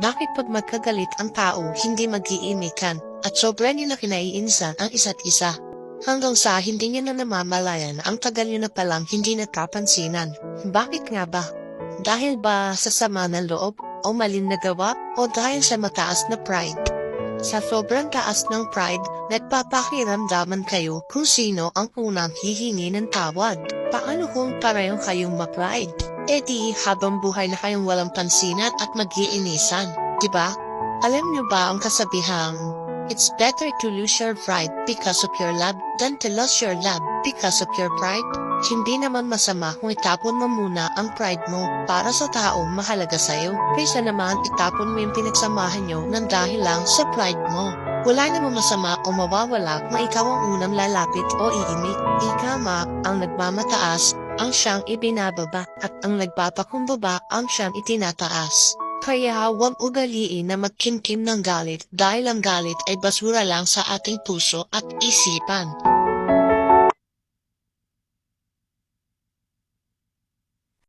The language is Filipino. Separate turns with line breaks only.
Bakit pag magkagalit ang tao, hindi mag-iimikan at sobrang niyo na kinaiinsan ang isa't isa? Hanggang sa hindi niya na namamalayan ang tagal niyo na palang hindi nagkapansinan. Bakit nga ba? Dahil ba sa sama ng loob o malin na gawa o dahil sa mataas na pride? Sa sobrang taas ng pride, nagpapakiramdaman kayo kung sino ang unang hihingi ng tawad. Paano kung parehong kayong ma-pride? E di habang buhay na kayong walang pansinan at mag-iinisan, di ba? Alam niyo ba ang kasabihang, It's better to lose your pride because of your love than to lose your love because of your pride. Hindi naman masama kung itapon mo muna ang pride mo para sa taong mahalaga sa'yo. Kaysa naman itapon mo yung pinagsamahan nyo ng dahil lang sa pride mo. Wala namang masama o mawawala kung ikaw ang unang lalapit o iimik. Ikama ang nagmamataas ang siyang ibinababa at ang nagpapakumbaba ang siyang itinataas. Kaya huwag ugaliin na magkimkim ng galit dahil ang galit ay basura lang sa ating puso at isipan.